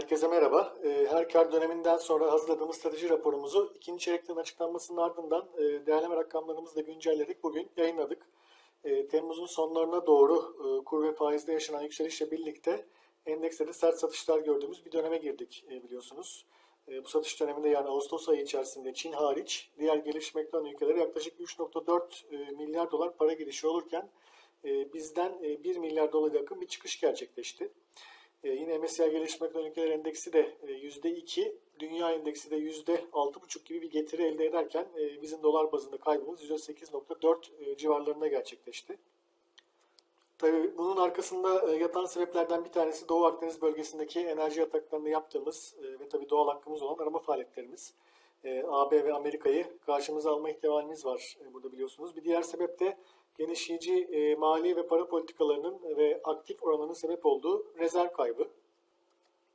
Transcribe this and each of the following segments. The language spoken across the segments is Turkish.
Herkese merhaba. Ee, Her kar döneminden sonra hazırladığımız strateji raporumuzu ikinci çeyrekten açıklanmasının ardından e, değerleme rakamlarımızı da güncelledik. Bugün yayınladık. E, Temmuz'un sonlarına doğru e, kur ve faizde yaşanan yükselişle birlikte endekste de sert satışlar gördüğümüz bir döneme girdik biliyorsunuz. Bu satış döneminde yani Ağustos ayı içerisinde Çin hariç diğer gelişmekte olan ülkelere yaklaşık 3.4 e, milyar dolar para girişi olurken bizden e, 1 milyar dolara yakın bir çıkış gerçekleşti. E, yine MSCI Gelişmekte olan Ülkeler Endeksi de e, %2, Dünya Endeksi de %6,5 gibi bir getiri elde ederken e, bizim dolar bazında kaybımız %8,4 e, civarlarında gerçekleşti. Tabii bunun arkasında e, yatan sebeplerden bir tanesi Doğu Akdeniz bölgesindeki enerji yataklarında yaptığımız e, ve tabii doğal hakkımız olan arama faaliyetlerimiz. E, AB ve Amerika'yı karşımıza alma ihtimalimiz var burada biliyorsunuz. Bir diğer sebep de genişleyici e, mali ve para politikalarının ve aktif oranının sebep olduğu rezerv kaybı.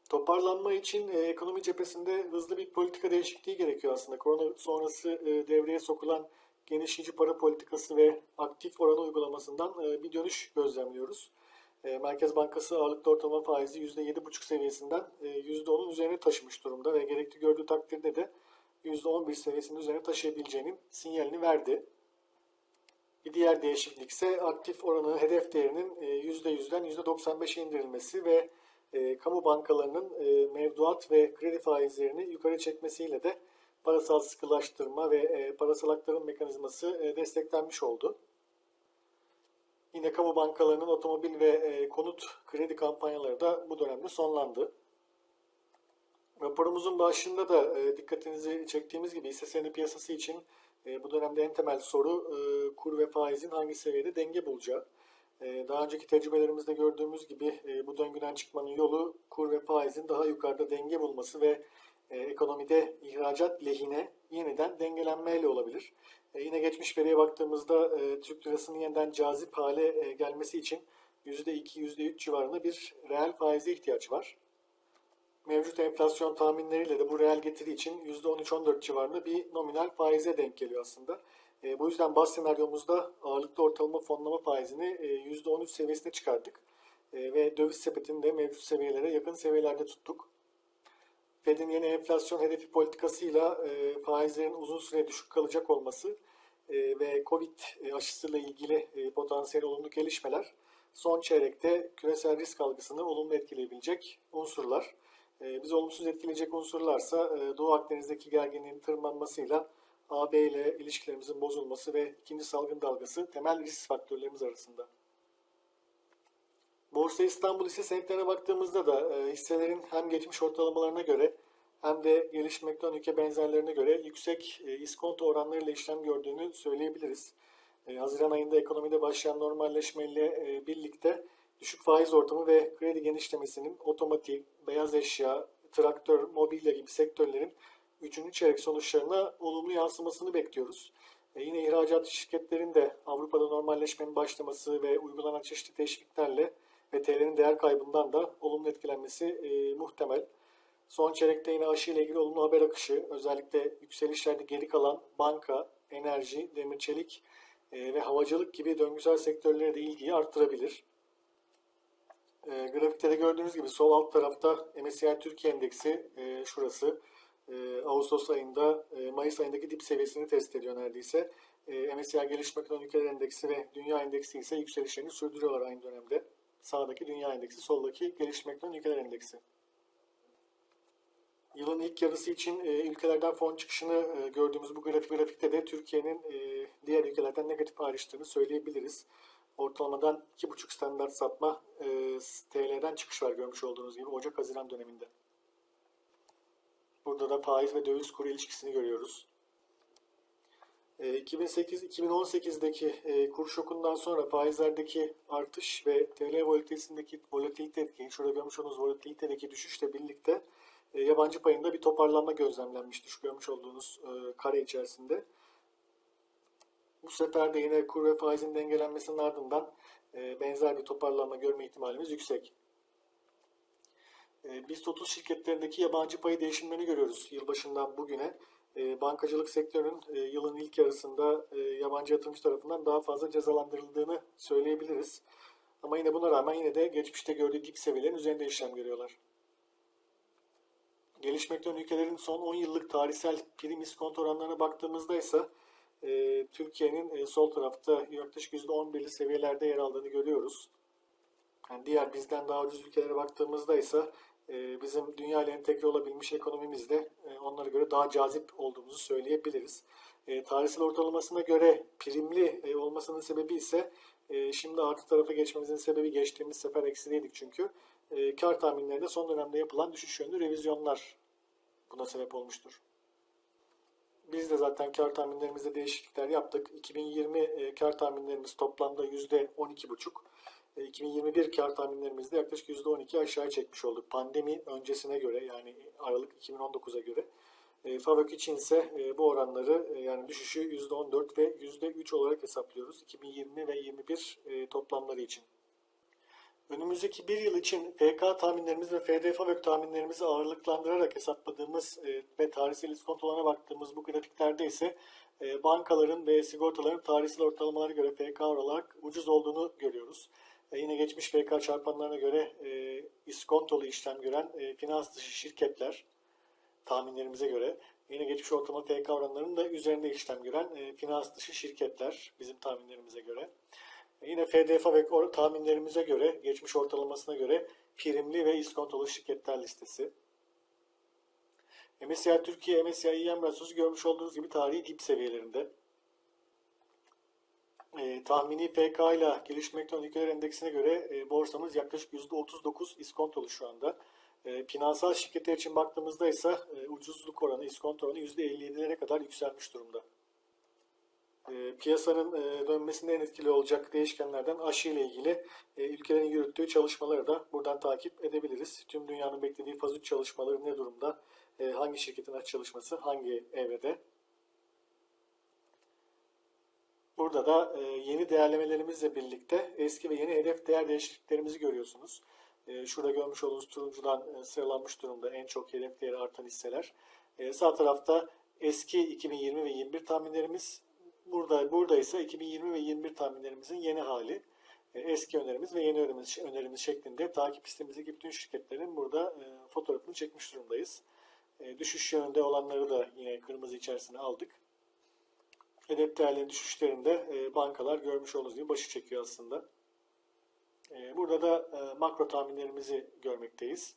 Toparlanma için e, ekonomi cephesinde hızlı bir politika değişikliği gerekiyor aslında. Korona sonrası e, devreye sokulan genişleyici para politikası ve aktif oranı uygulamasından e, bir dönüş gözlemliyoruz. E, Merkez Bankası ağırlıklı ortalama faizi %7,5 seviyesinden e, %10'un üzerine taşımış durumda ve gerekli gördüğü takdirde de %11 seviyesinin üzerine taşıyabileceğinin sinyalini verdi. Bir diğer değişiklik ise aktif oranı hedef değerinin e, %100'den %95'e indirilmesi ve e, kamu bankalarının e, mevduat ve kredi faizlerini yukarı çekmesiyle de parasal sıkılaştırma ve e, parasal aktarım mekanizması e, desteklenmiş oldu. Yine kamu bankalarının otomobil ve e, konut kredi kampanyaları da bu dönemde sonlandı. Raporumuzun başında da e, dikkatinizi çektiğimiz gibi hisse senedi piyasası için e, bu dönemde en temel soru e, kur ve faizin hangi seviyede denge bulacağı. E, daha önceki tecrübelerimizde gördüğümüz gibi e, bu döngüden çıkmanın yolu kur ve faizin daha yukarıda denge bulması ve e, ekonomide ihracat lehine yeniden dengelenmeyle olabilir. E, yine geçmiş veriye baktığımızda e, Türk lirasının yeniden cazip hale e, gelmesi için %2, %3 civarında bir reel faize ihtiyaç var. Mevcut enflasyon tahminleriyle de bu reel getiri için %13-14 civarında bir nominal faize denk geliyor aslında. E, bu yüzden baz senaryomuzda ağırlıklı ortalama fonlama faizini e, %13 seviyesine çıkardık. E, ve döviz sepetini de mevcut seviyelere yakın seviyelerde tuttuk. Fed'in yeni enflasyon hedefi politikasıyla e, faizlerin uzun süre düşük kalacak olması e, ve Covid aşısıyla ilgili e, potansiyel olumlu gelişmeler son çeyrekte küresel risk algısını olumlu etkileyebilecek unsurlar. E, biz olumsuz etkileyecek unsurlarsa e, Doğu Akdeniz'deki gerginliğin tırmanmasıyla AB ile ilişkilerimizin bozulması ve ikinci salgın dalgası temel risk faktörlerimiz arasında. Borsa İstanbul hisse senetlerine baktığımızda da e, hisselerin hem geçmiş ortalamalarına göre hem de gelişmekte olan ülke benzerlerine göre yüksek e, iskonto oranlarıyla işlem gördüğünü söyleyebiliriz. E, Haziran ayında ekonomide başlayan normalleşmeyle e, birlikte düşük faiz ortamı ve kredi genişlemesinin otomotiv, beyaz eşya, traktör, mobilya gibi sektörlerin 3. çeyrek sonuçlarına olumlu yansımasını bekliyoruz. E, yine ihracat şirketlerin de Avrupa'da normalleşmenin başlaması ve uygulanan çeşitli teşviklerle ve TL'nin değer kaybından da olumlu etkilenmesi e, muhtemel. Son çeyrekte yine aşı ile ilgili olumlu haber akışı, özellikle yükselişlerde geri kalan banka, enerji, demir çelik e, ve havacılık gibi döngüsel sektörlere de ilgiyi arttırabilir. E, grafikte de gördüğünüz gibi sol alt tarafta MSCI Türkiye Endeksi e, şurası. E, Ağustos ayında e, Mayıs ayındaki dip seviyesini test ediyor neredeyse. E, MSCI olan Ülkeler Endeksi ve Dünya Endeksi ise yükselişlerini sürdürüyorlar aynı dönemde. Sağdaki Dünya Endeksi, soldaki Gelişmekte olan Ülkeler Endeksi. Yılın ilk yarısı için e, ülkelerden fon çıkışını e, gördüğümüz bu grafik grafikte de Türkiye'nin e, diğer ülkelerden negatif ayrıştığını söyleyebiliriz. Ortalamadan 2,5 standart sapma e, TL'den çıkış var görmüş olduğunuz gibi Ocak-Haziran döneminde. Burada da faiz ve döviz kuru ilişkisini görüyoruz. 2008-2018'deki e, kur şokundan sonra faizlerdeki artış ve TL volatilitesindeki volatilite, şurada görmüş olduğunuz volatilitedeki düşüşle birlikte e, yabancı payında bir toparlanma gözlemlenmiştir şu görmüş olduğunuz e, kare içerisinde. Bu sefer de yine kur ve faizin dengelenmesinin ardından benzer bir toparlanma görme ihtimalimiz yüksek. BIST 30 şirketlerindeki yabancı payı değişimlerini görüyoruz yılbaşından bugüne. Bankacılık sektörünün yılın ilk yarısında yabancı yatırımcı tarafından daha fazla cezalandırıldığını söyleyebiliriz. Ama yine buna rağmen yine de geçmişte gördüğü dip seviyelerin üzerinde işlem görüyorlar. gelişmekte olan ülkelerin son 10 yıllık tarihsel prim iskonto oranlarına baktığımızda ise e, Türkiye'nin e, sol tarafta yaklaşık %11'li seviyelerde yer aldığını görüyoruz. Yani diğer bizden daha ucuz ülkelere baktığımızda ise e, bizim dünya ile entegre olabilmiş ekonomimizde e, onlara göre daha cazip olduğumuzu söyleyebiliriz. E, tarihsel ortalamasına göre primli e, olmasının sebebi ise e, şimdi artı tarafa geçmemizin sebebi geçtiğimiz sefer eksiliydik çünkü. E, kar tahminlerinde son dönemde yapılan düşüş yönlü revizyonlar buna sebep olmuştur. Biz de zaten kar tahminlerimizde değişiklikler yaptık. 2020 e, kar tahminlerimiz toplamda %12,5. E, 2021 kar tahminlerimizde yaklaşık %12 aşağı çekmiş olduk. Pandemi öncesine göre yani Aralık 2019'a göre. E, Favök için ise e, bu oranları e, yani düşüşü %14 ve %3 olarak hesaplıyoruz. 2020 ve 21 e, toplamları için. Önümüzdeki bir yıl için FK tahminlerimiz ve FD Favök tahminlerimizi ağırlıklandırarak hesapladığımız e, ve tarihsel iskontolarına baktığımız bu grafiklerde ise e, bankaların ve sigortaların tarihsel ortalamalara göre FK olarak ucuz olduğunu görüyoruz. E, yine geçmiş FK çarpanlarına göre iskontolu işlem gören finans dışı şirketler tahminlerimize göre yine geçmiş ortalama FK oranlarının da üzerinde işlem gören finans dışı şirketler bizim tahminlerimize göre. Yine FDF ve tahminlerimize göre, geçmiş ortalamasına göre primli ve iskontolu şirketler listesi. MSCI Türkiye, MSCI EM rasyosu görmüş olduğunuz gibi tarihi dip seviyelerinde. E, tahmini FK ile gelişmekte olan ülkeler endeksine göre e, borsamız yaklaşık %39 iskontolu şu anda. E, finansal şirketler için baktığımızda ise e, ucuzluk oranı, iskonto oranı %57'lere kadar yükselmiş durumda. E, piyasanın e, dönmesinde en etkili olacak değişkenlerden aşı ile ilgili e, ülkelerin yürüttüğü çalışmaları da buradan takip edebiliriz. Tüm dünyanın beklediği faz 3 çalışmaları ne durumda? E, hangi şirketin aşı çalışması hangi evrede? Burada da e, yeni değerlemelerimizle birlikte eski ve yeni hedef değer değişikliklerimizi görüyorsunuz. E, şurada görmüş olduğunuz turuncudan e, sıralanmış durumda en çok hedef değeri artan hisseler. E, sağ tarafta eski 2020 ve 21 tahminlerimiz. Burada burada ise 2020 ve 21 tahminlerimizin yeni hali. E, eski önerimiz ve yeni önerimiz, önerimiz şeklinde takip listemizdeki bütün şirketlerin burada e, fotoğrafını çekmiş durumdayız. E, düşüş yönünde olanları da yine kırmızı içerisine aldık. Hedef değerlerin düşüşlerinde bankalar görmüş olduğunuz gibi başı çekiyor aslında. Burada da makro tahminlerimizi görmekteyiz.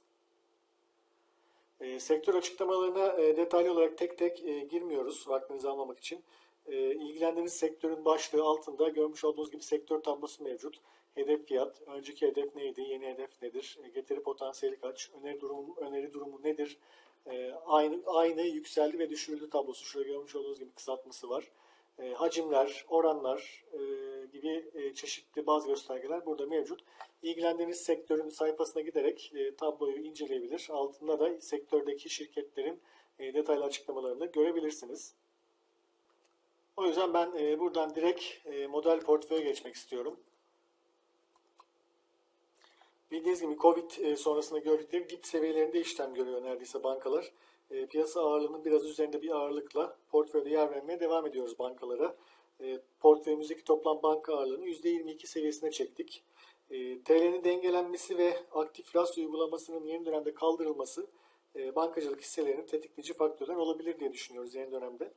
Sektör açıklamalarına detaylı olarak tek tek girmiyoruz vaktinizi almamak için. E, ilgilendiğiniz sektörün başlığı altında görmüş olduğunuz gibi sektör tablosu mevcut. Hedef fiyat, önceki hedef neydi, yeni hedef nedir, e, getiri potansiyeli kaç, öneri durumu, öneri durumu nedir, e, aynı, aynı yükseldi ve düşürüldü tablosu. Şurada görmüş olduğunuz gibi kısaltması var. E, hacimler, oranlar e, gibi e, çeşitli bazı göstergeler burada mevcut. İlgilendiğiniz sektörün sayfasına giderek e, tabloyu inceleyebilir. Altında da sektördeki şirketlerin e, detaylı açıklamalarını görebilirsiniz. O yüzden ben e, buradan direkt e, model portföye geçmek istiyorum. Bildiğiniz gibi Covid e, sonrasında gördükleri dip seviyelerinde işlem görüyor neredeyse bankalar. E, piyasa ağırlığının biraz üzerinde bir ağırlıkla portföyde yer vermeye devam ediyoruz bankalara. Portföyümüzdeki toplam banka ağırlığını %22 seviyesine çektik. TL'nin dengelenmesi ve aktif rast uygulamasının yeni dönemde kaldırılması bankacılık hisselerinin tetikleyici faktörler olabilir diye düşünüyoruz yeni dönemde.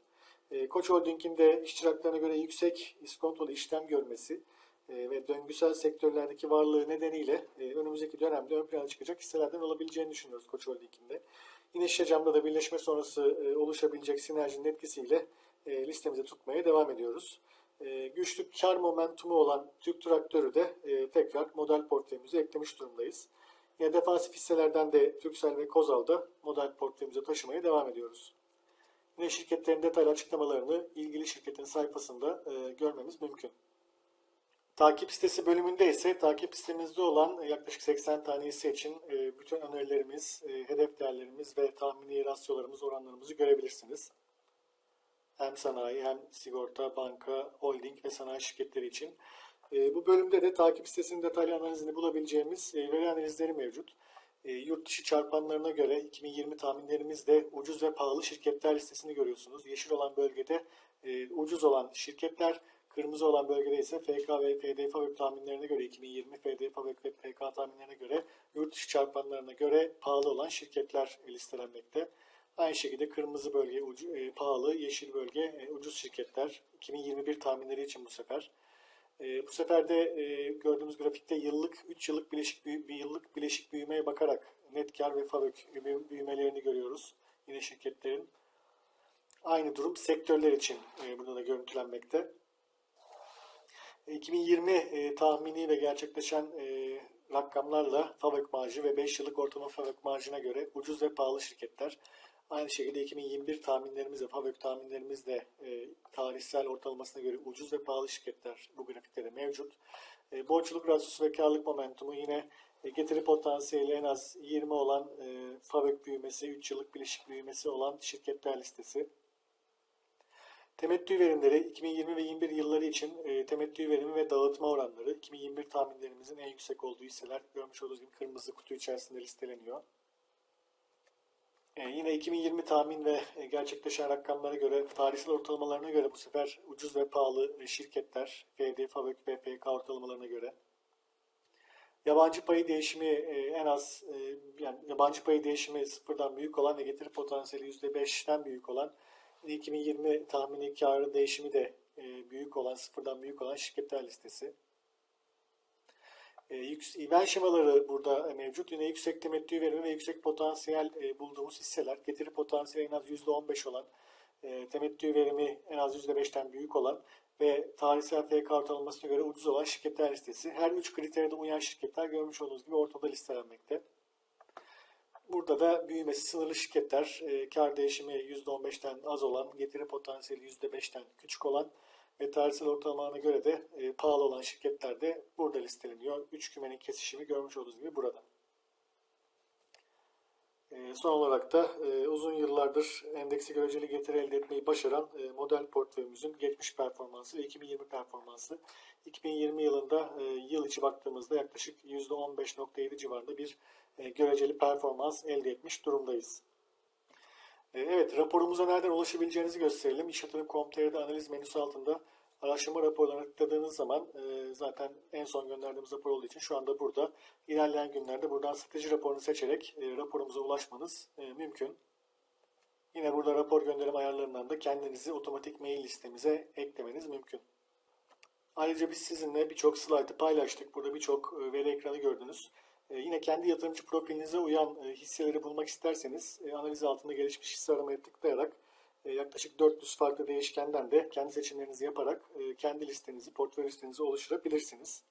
E, Koç Holding'in de iştiraklarına göre yüksek iskontolu işlem görmesi e, ve döngüsel sektörlerdeki varlığı nedeniyle e, önümüzdeki dönemde ön plana çıkacak hisselerden olabileceğini düşünüyoruz Koç Holding'in de. Yine Şişecam'da da birleşme sonrası oluşabilecek sinerjinin etkisiyle listemize tutmaya devam ediyoruz. Güçlü kar momentumu olan Türk Traktörü de tekrar model portföyümüze eklemiş durumdayız. Yine defansif hisselerden de Türksel ve Kozal'da model portföyümüze taşımaya devam ediyoruz. Yine şirketlerin detaylı açıklamalarını ilgili şirketin sayfasında e, görmemiz mümkün. Takip listesi bölümünde ise takip listemizde olan yaklaşık 80 tane hisse için e, bütün önerilerimiz, e, hedef değerlerimiz ve tahmini rasyolarımız, oranlarımızı görebilirsiniz. Hem sanayi hem sigorta, banka, holding ve sanayi şirketleri için. E, Bu bölümde de takip listesinin detaylı analizini bulabileceğimiz e, veri analizleri mevcut. E, Yurt dışı çarpanlarına göre 2020 tahminlerimizde ucuz ve pahalı şirketler listesini görüyorsunuz. Yeşil olan bölgede e, ucuz olan şirketler, Kırmızı olan bölgede ise FK ve FD Fabrik tahminlerine göre 2020 FD Fabrik ve PK tahminlerine göre yurt dışı çarpanlarına göre pahalı olan şirketler listelenmekte. Aynı şekilde kırmızı bölge ucu, e, pahalı, yeşil bölge e, ucuz şirketler 2021 tahminleri için bu sefer. E, bu sefer de e, gördüğümüz grafikte yıllık 3 yıllık bileşik bir yıllık bileşik büyümeye bakarak net kar ve fabrik büyü- büyümelerini görüyoruz. Yine şirketlerin. Aynı durum sektörler için e, burada da görüntülenmekte. 2020 e, tahminiyle gerçekleşen e, rakamlarla fabrik marjı ve 5 yıllık ortalama fabrik marjına göre ucuz ve pahalı şirketler. Aynı şekilde 2021 tahminlerimiz ve fabrik tahminlerimiz de e, tarihsel ortalamasına göre ucuz ve pahalı şirketler bu grafikte de mevcut. E, borçluluk rasyosu ve karlılık momentumu yine e, getiri potansiyeli en az 20 olan e, fabrik büyümesi, 3 yıllık bileşik büyümesi olan şirketler listesi. Temettü verimleri 2020 ve 21 yılları için e, temettü verimi ve dağıtma oranları 2021 tahminlerimizin en yüksek olduğu hisseler görmüş olduğunuz gibi kırmızı kutu içerisinde listeleniyor. E, yine 2020 tahmin ve e, gerçekleşen rakamlara göre tarihsel ortalamalarına göre bu sefer ucuz ve pahalı e, şirketler FD, Fabrik ve ortalamalarına göre. Yabancı payı değişimi en az yani yabancı payı değişimi sıfırdan büyük olan ve getiri potansiyeli %5'ten büyük olan 2020 tahmini karı değişimi de büyük olan, sıfırdan büyük olan şirketler listesi. İven şemaları burada mevcut. Yine yüksek temettü verimi ve yüksek potansiyel e, bulduğumuz hisseler. Getiri potansiyeli en az %15 olan, e, temettü verimi en az %5'ten büyük olan ve tarihsel FK ortalamasına göre ucuz olan şirketler listesi. Her üç kritere de uyan şirketler görmüş olduğunuz gibi ortada listelenmekte. Burada da büyümesi sınırlı şirketler, e, kar değişimi %15'ten az olan, getiri potansiyeli %5'ten küçük olan ve tarihsel ortalamalarına göre de e, pahalı olan şirketler de burada listeleniyor. Üç kümenin kesişimi görmüş olduğunuz gibi burada. E, son olarak da e, uzun yıllardır endeksi göreceli getiri elde etmeyi başaran e, model portföyümüzün geçmiş performansı ve 2020 performansı. 2020 yılında e, yıl içi baktığımızda yaklaşık %15.7 civarında bir e, göreceli performans elde etmiş durumdayız. E, Evet, raporumuza nereden ulaşabileceğinizi gösterelim. İş Yatırım.com.tr'de analiz menüsü altında araştırma raporlarına tıkladığınız zaman e, zaten en son gönderdiğimiz rapor olduğu için şu anda burada. İlerleyen günlerde buradan strateji raporunu seçerek e, raporumuza ulaşmanız mümkün. Yine burada rapor gönderim ayarlarından da kendinizi otomatik mail listemize eklemeniz mümkün. Ayrıca biz sizinle birçok slaytı paylaştık. Burada birçok veri ekranı gördünüz. E, Yine kendi yatırımcı profilinize uyan e, hisseleri bulmak isterseniz e, analiz altında gelişmiş hisse aramaya tıklayarak e, yaklaşık 400 farklı değişkenden de kendi seçimlerinizi yaparak kendi listenizi, portföy listenizi oluşturabilirsiniz.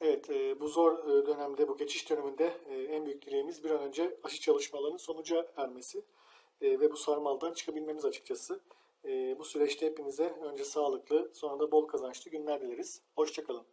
Evet, bu zor dönemde, bu geçiş döneminde en büyük dileğimiz bir an önce aşı çalışmalarının sonuca ermesi ve bu sarmaldan çıkabilmemiz açıkçası. Bu süreçte hepinize önce sağlıklı, sonra da bol kazançlı günler dileriz. Hoşçakalın.